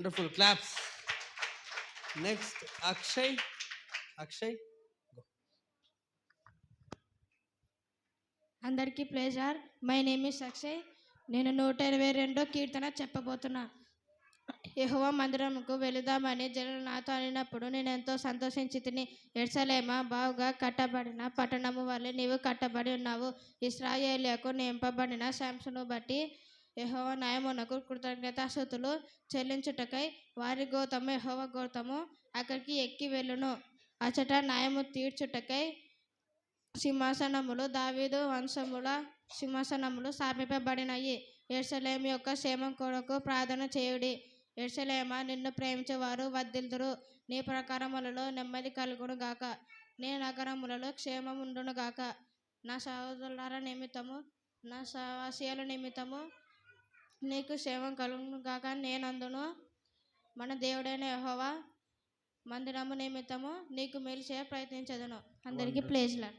Wonderful claps next Akshay Akshay అందరికీ pleasure my name is Akshay. నేను నూట ఇరవై రెండో కీర్తన చెప్పబోతున్నా. యెహోవా మందిరంకు వెళుదామని జనులు నాతో అనినప్పుడు నేను ఎంతో సంతోషించి తిని ఎడ్సలేమ బావుగా కట్టబడిన పట్టణము వల్లే నీవు కట్టబడి ఉన్నావు. ఇస్రాయేలియకు నింపబడిన శాంసను బట్టి యెహోవా న్యాయమునకు కృతజ్ఞతాశతులు చెల్లించుటకై వారి గోతము యహోవ గోతము అక్కడికి ఎక్కి వెళ్ళును. అచట న్యాయము తీర్చుటకై సింహాసనములు దావీదు వంశముల సింహాసనములు స్థాపింపబడినాయి. ఎర్సలేం యొక్క క్షేమం కొరకు ప్రార్థన చేయుడి. ఎర్సలేమ నిన్ను ప్రేమించేవారు వద్దిల్దురు నీ ప్రకారములలో నెమ్మది కలుగును గాక. నీ నగరములలో క్షేమం ఉండును గాక. నా సహోదరుల నిమిత్తము నా సహవాసియాల నిమిత్తము నీకు క్షేమం కలుగును గాక నేనందును మన దేవుడైన యెహోవా మందిరము నిమిత్తము నీకు మేలు చేయ ప్రయత్నించదును. అందరికీ ప్లేజ్లా